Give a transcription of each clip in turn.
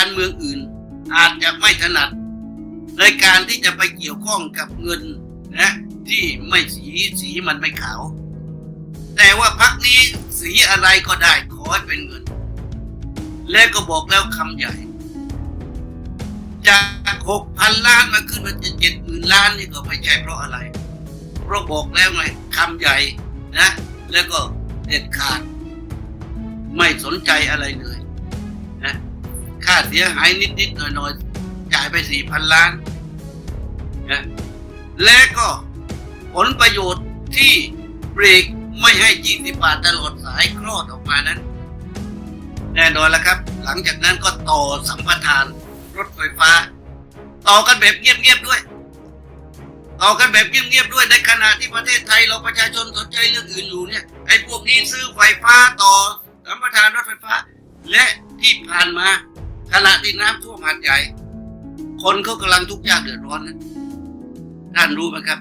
การเมืองอื่น อาจจะไม่ถนัด ในการที่จะไปเกี่ยวข้องกับเงินนะที่ไม่สีสีมันไม่ขาว แต่ว่าพักนี้สีอะไรก็ได้ขอให้เป็นเงิน และก็บอกแล้วคำใหญ่ จากหกพันล้านมาขึ้นมาจะเจ็ดหมื่นล้านนี่ก็ไม่ใช่เพราะอะไร เพราะบอกแล้วไงคำใหญ่นะ แล้วก็เด็ดขาด ไม่สนใจอะไรเลย ค่าเสียหายนิดๆหน่อยๆจ่ายไปสี่พันล้านนะและก็ผลประโยชน์ที่เบรกไม่ให้ 20 บาทตลอดสายคลอดออกมานั้น แน่นอนแล้วครับ หลังจากนั้นก็ต่อสัมปทานรถไฟฟ้า ต่อกันแบบเงียบๆด้วย ต่อกันแบบเงียบๆด้วยในขณะที่ประเทศไทยเราประชาชนสนใจเรื่องอื่นอยู่เนี่ยไอ้พวกนี้ซื้อไฟฟ้าต่อสัมปทานรถไฟฟ้า และที่ผ่านมา ขณะที่น้ำท่วมหาดใหญ่ คนเขากำลังทุกข์ยากเดือดร้อนนะท่านรู้ไหมครับ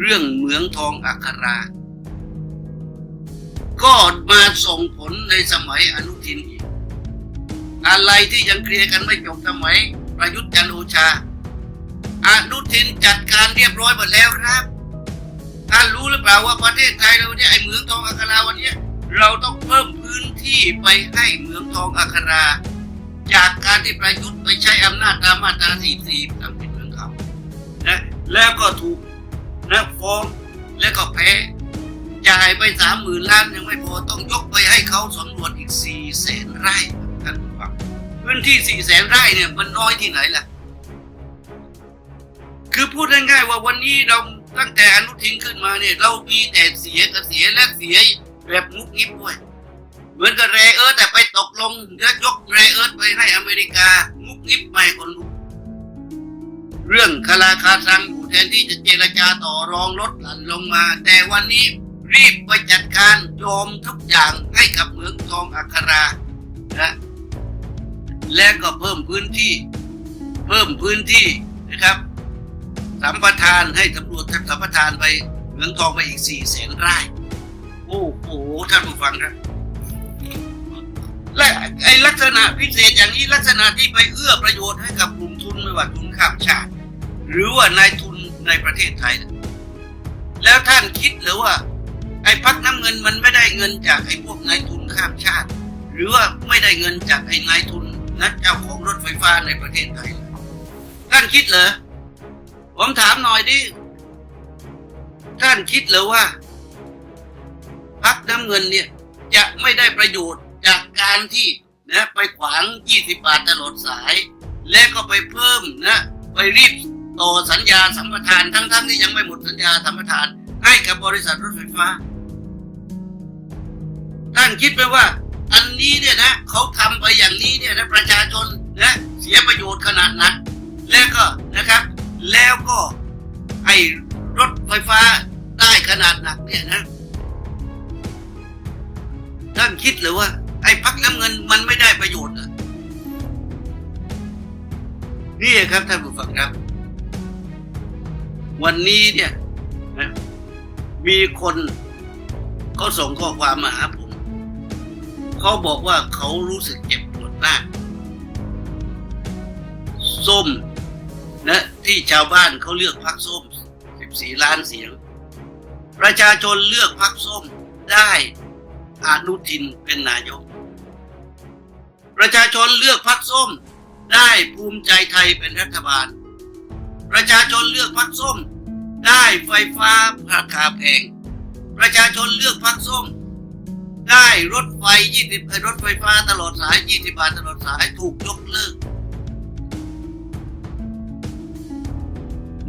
เรื่องเหมืองทองอัครา ก็มาส่งผลในสมัยอนุทินอีกอะไรที่ยังเคลียร์กันไม่จบสมัย ประยุทธ์จันทร์โอชาอนุทินจัดการเรียบร้อยหมดแล้วครับท่านรู้หรือเปล่าว่าประเทศไทยเราเนี่ยไอเหมืองทองอัคราวันนี้เราต้องเพิ่มพื้นที่ไปให้เหมืองทองอัครา จากการที่ประยุทธ์ไปใช้อำนาจตามมาตรา 44ทำผิดเมืองเขานะแล้วก็ถูกนะฟ้องแล้วก็แพ้จ่ายไปสามหมื่นล้านยังไม่พอต้องยกไปให้เขาสำรวจอีกสี่แสนไร่ท่านผู้ฟังพื้นที่สี่แสนไร่เนี่ยมันน้อยที่ไหนล่ะ คือพูดง่ายๆว่าวันนี้เราตั้งแต่อนุทินขึ้นมาเนี่ย เรามีแต่เสียกับเสียและเสียแบบมุกงิบด้วย เหมือนกับแรเอิร์ธแต่ไปตกลงแล้วยกแรเอิร์ธไปให้อเมริกา มุกงิบไม่คนรู้เรื่องคาราคาซังอยู่แทนที่จะเจรจาต่อรองลดหลั่นลงมา แต่วันนี้รีบไปจัดการโยมทุกอย่างให้กับเหมืองทองอัครานะและก็เพิ่มพื้นที่ เพิ่มพื้นที่นะครับสัมปทานให้ตำรวจสัมปทานไปเหมืองทองไปอีกสี่แสนไร่ โอ้โหท่านผู้ฟังครับ และไอลักษณะพิเศษอย่างนี้ลักษณะที่ไปเอื้อประโยชน์ให้กับกลุ่มทุนไม่ว่าทุนข้ามชาติ หรือว่านายทุนในประเทศไทย แล้วท่านคิดหรือว่า ไอ้พักน้ำเงินมันไม่ได้เงินจากไอ้พวกนายทุนข้ามชาติ หรือว่าไม่ได้เงินจากไอ้นายทุนนักเจ้าของรถไฟฟ้าในประเทศไทย ท่านคิดเหรอผมถามหน่อยดิท่านคิดเหรือว่าพักน้ำเงินเนี่ยจะไม่ได้ประโยชน์ จากการที่นะไปขวาง 20 บาทตลอดสาย และก็ไปเพิ่มนะไปรีบต่อสัญญาสัมปทานทั้งๆที่ยังไม่หมดสัญญาสัมปทาน ให้กับบริษัทรถไฟฟ้า ท่านคิดไหมว่า อันนี้เนี่ยนะเขาทำไปอย่างนี้เนี่ยนะประชาชนนะเสียประโยชน์ขนาดนั้น แล้วก็นะครับ แล้วก็ไอ้รถไฟฟ้าได้ขนาดหนักเนี่ยนะท่านคิดหรือว่า ไอ้พักน้ำเงินมันไม่ได้ประโยชน์เหรอนี่ครับท่านผู้ฟังครับ วันนี้เนี่ยนะมีคนเขาส่งข้อความมาหาผมเขาบอกว่าเขารู้สึกเจ็บปวดมากส้มนะที่ชาวบ้านเขาเลือกพักส้ม 14 ล้านเสียง ประชาชนเลือกพักส้มได้อนุทินเป็นนายก ประชาชนเลือกพักส้ม ได้ภูมิใจไทยเป็นรัฐบาล ประชาชนเลือกพักส้ม ได้ไฟฟ้าราคาแพง ประชาชนเลือกพักส้ม ได้รถไฟ 20เอ่อรถไฟฟ้าตลอดสาย 20 บาทตลอดสายถูกยกเลิก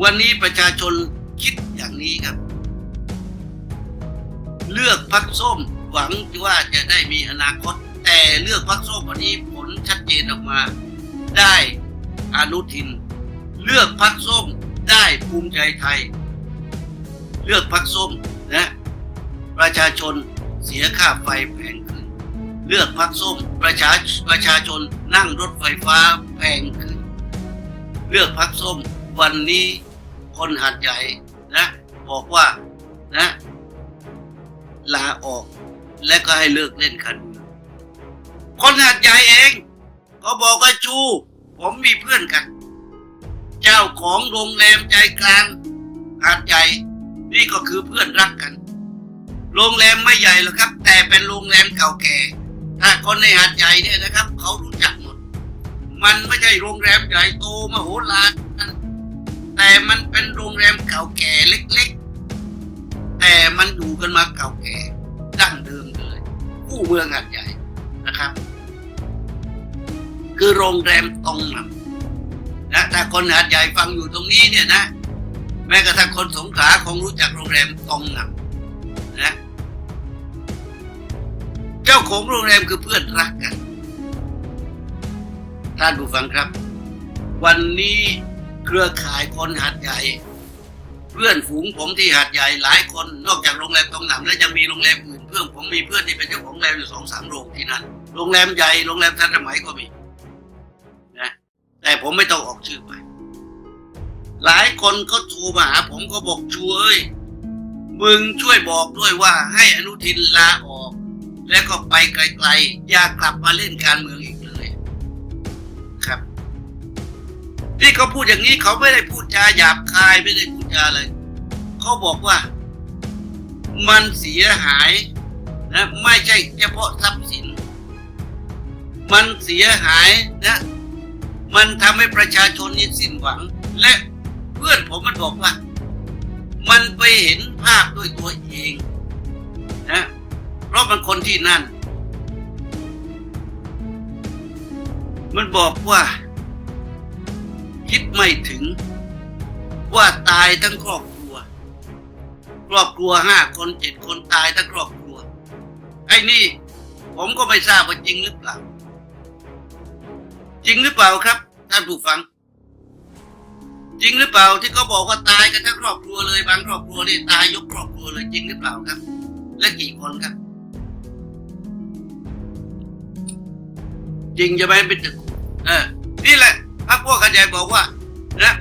วันนี้ประชาชนคิดอย่างนี้ครับ เลือกพักส้มหวังว่าจะได้มีอนาคต แต่เลือกพักส้มวันนี้ผลชัดเจนออกมา ได้อนุทิน เลือกพักส้มได้ภูมิใจไทย เลือกพักส้มนะประชาชนเสียค่าไฟแพงขึ้น เลือกพักส้มประชาประชาชนนั่งรถไฟฟ้าแพงขึ้น เลือกพักส้มวันนี้คนหัดใหญ่นะบอกว่านะลาออกและก็ให้เลิกเล่นการเมือง คนหัดใหญ่เองเขาบอกว่าชู ผมมีเพื่อนกัน เจ้าของโรงแรมใจกลางหาดใหญ่นี่ก็คือเพื่อนรักกัน โรงแรมไม่ใหญ่หรอกครับ แต่เป็นโรงแรมเก่าแก่ถ้าคนในหาดใหญ่เนี่ยนะครับ เขารู้จักหมด มันไม่ใช่โรงแรมใหญ่โตมโหฬารแต่มันเป็นโรงแรมเก่าแก่เล็กๆ แต่มันอยู่กันมาเก่าแก่ดั้งเดิมเลย คู่เมืองหาดใหญ่ คือโรงแรมตรงนำนะถ้าคนหาดใหญ่ฟังอยู่ตรงนี้เนี่ยนะ แม้กระทั่งคนสงขลาคงรู้จักโรงแรมตรงนำนะเจ้าของโรงแรมคือเพื่อนรักกันท่านผู้ฟังครับ วันนี้เครือข่ายคนหาดใหญ่ เพื่อนฝูงผมที่หาดใหญ่หลายคนนอกจากโรงแรมตรงหนำแล้วยังมีโรงแรมอื่นเพื่อนผมมีเพื่อนที่เป็นเจ้าของโรงแรมอยู่สองสามโรงที่นั่นโรงแรมใหญ่โรงแรมทันสมัยก็มี แต่ผมไม่ต้องออกชื่อไป หลายคนก็โทรมาหาผมก็บอกช่วยมึงช่วยบอกด้วยว่าให้อนุทินลาออก แล้วก็ไปไกลๆ อย่ากลับมาเล่นการเมืองอีกเลย ครับที่เขาพูดอย่างนี้เขาไม่ได้พูดจาหยาบคายไม่ได้พูดจาอะไร เขาบอกว่า มันเสียหายนะไม่ใช่เฉพาะทรัพย์สิน มันเสียหายนะ มันทำให้ประชาชนนี่สิ้นหวัง และเพื่อนผมมันบอกว่า มันไปเห็นภาพด้วยตัวเองนะเพราะมันคนที่นั่น มันบอกว่า คิดไม่ถึงว่าตายทั้งครอบครัว ครอบครัวห้าคนเจ็ดคนตายทั้งครอบครัวไอ้นี่ ผมก็ไม่ทราบว่าจริงหรือเปล่า จริงหรือเปล่าครับ ท่านผู้ฟัง จริงหรือเปล่าที่เขาบอกว่าตายกันทั้งครอบครัวเลยบางครอบครัวนี่ตายยกครอบครัวเลยจริงหรือเปล่าครับ และกี่คนครับ จริงจะไหมเป็นตึกเออนี่แหละพรรคพวกกันใหญ่บอกว่านะ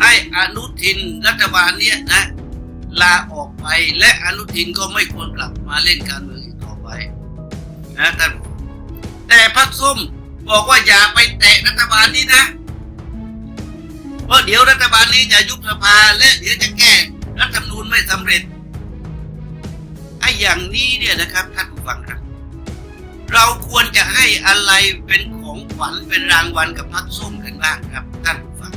ให้อนุทินรัฐบาลเนี่ยนะ ลาออกไปและอนุทินก็ไม่ควรกลับมาเล่นการเมืองอีกต่อไปนะท่านแต่พรรคส้ม บอกว่าอย่าไปแตะรัฐบาลนี้นะ เพราะเดี๋ยวรัฐบาลนี้จะยุบสภาและเดี๋ยวจะแก้รัฐธรรมนูญไม่สำเร็จไอ้อย่างนี้เนี่ยนะครับท่านผู้ฟังครับ เราควรจะให้อะไรเป็นของขวัญเป็นรางวัลกับพรรคส้มกันบ้างครับท่านผู้ฟัง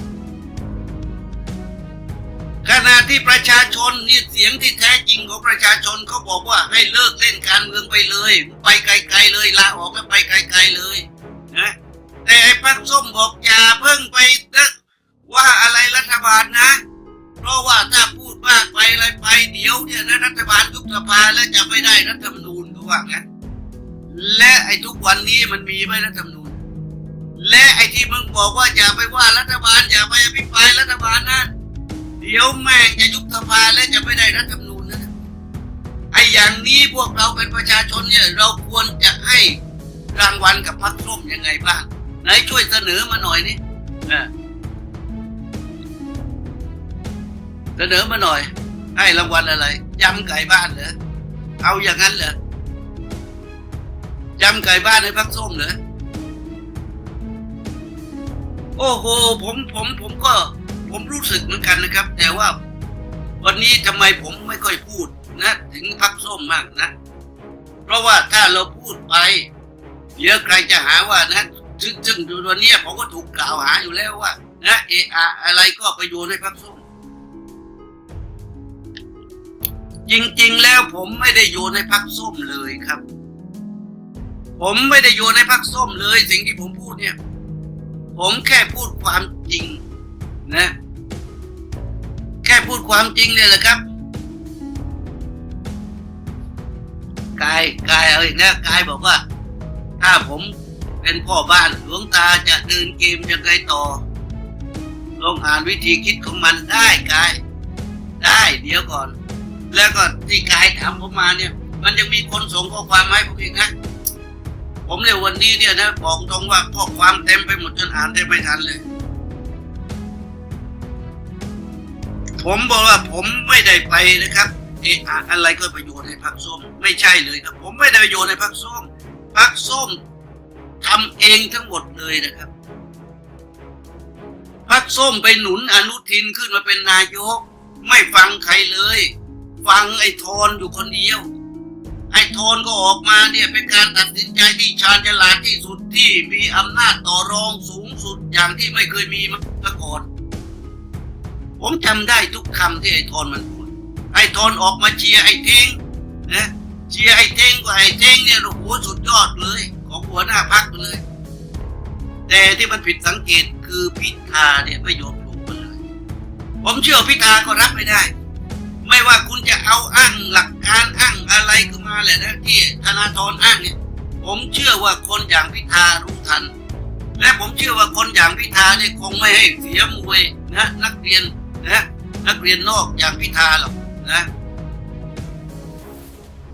ขณะที่ประชาชนนี่เสียงที่แท้จริงของประชาชนเขาบอกว่าให้เลิกเล่นการเมืองไปเลย ไปไกล ๆ เลยลาออกแล้วไปไกล ๆ เลย นะแต่ไอ้พรรคส้มบอกอย่าเพิ่งไปนึกว่าอะไรรัฐบาลนะ เพราะว่าถ้าพูดมากไปอะไรไปเดี๋ยวเนี่ยนะรัฐบาลยุบสภาแล้วจะไม่ได้รัฐธรรมนูญเขาว่างั้นและไอ้ทุกวันนี้มันมีไหมรัฐธรรมนูญ และไอ้ที่มึงบอกว่าอย่าไปว่ารัฐบาลอย่าไปอภิปรายรัฐบาลนะเดี๋ยวแม่งจะยุบสภาและจะไม่ได้รัฐธรรมนูญนะไอ้อย่างนี้พวกเราเป็นประชาชนเนี่ยเราควรจะให้ รางวัลกับพรรคส้มยังไงบ้างไหนช่วยเสนอมาหน่อยนี่เสนอมาหน่อย ให้รางวัลอะไรยำไก่บ้านเหรอเอาอย่างนั้นเหรอยำไก่บ้านในพักส้มเหรอโอ้โหผมผมผมก็ ผมรู้สึกเหมือนกันนะครับ แต่ว่า วันนี้ทำไมผมไม่ค่อยพูดนะ ถึงพักส้มมากนะ เพราะว่าถ้าเราพูดไป เดี๋ยวใครจะหาว่านะซึ่งซึ่งวันนี้ผมก็ถูกกล่าวหาอยู่แล้วว่านะเอะอะอะไรก็ไปโยนให้พักส้มจริง ๆ แล้วผมไม่ได้โยนให้พักส้มเลยครับ ผมไม่ได้โยนให้พักส้มเลย สิ่งที่ผมพูดเนี่ย ผมแค่พูดความจริง นะ แค่พูดความจริงเนี่ยแหละครับกายกายเอาอีกแล้วกายบอกว่า ถ้าผมเป็นพ่อบ้านหลวงตาจะเดินเกมยังไงต่อลองอ่านวิธีคิดของมันได้กาย ได้เดี๋ยวก่อน แล้วก็ที่กายถามผมมาเนี่ย มันยังมีคนส่งข้อความมาให้ผมอีกนะ ผมเนี่ยวันนี้เนี่ยนะบอกตรงว่าข้อความเต็มไปหมดจนอ่านแทบไม่ทันเลย ผมบอกว่าผมไม่ได้ไปนะครับเอะอะอะไรก็ไปโยชน์ให้พักส้มไม่ใช่เลยครับ ผมไม่ได้ไปโยชน์ให้พักส้ม พักส้มทำเองทั้งหมดเลยนะครับพักส้มไปหนุนอนุทินขึ้นมาเป็นนายก ไม่ฟังใครเลย ฟังไอ้ทอนอยู่คนเดียวไอ้ทอนก็ออกมาเนี่ยเป็นการตัดสินใจที่ชาญฉลาดที่สุดที่มีอำนาจต่อรองสูงสุดอย่างที่ไม่เคยมีมาก่อนผมจำได้ทุกคำที่ไอ้ทอนมันพูดไอ้ทอนออกมาเชียร์ไอ้เท้งนะ เชียร์ไอ้เท้งกว่าไอ้เท้งเนี่ยโอ้โหสุดยอดเลย ของหัวหน้าพักไปเลย แต่ที่มันผิดสังเกตคือพิธาเนี่ยไม่ยอมลงมาเลย ผมเชื่อพิธาก็รับไม่ได้ ไม่ว่าคุณจะเอาอ้างหลักการอ้างอะไรก็มาแหละนะที่ธนาธรอ้างเนี่ย ผมเชื่อว่าคนอย่างพิธารู้ทัน และผมเชื่อว่าคนอย่างพิธาเนี่ยคงไม่ให้เสียมวยนะนักเรียนนะนักเรียนนอกอย่างพิธาหรอกนะ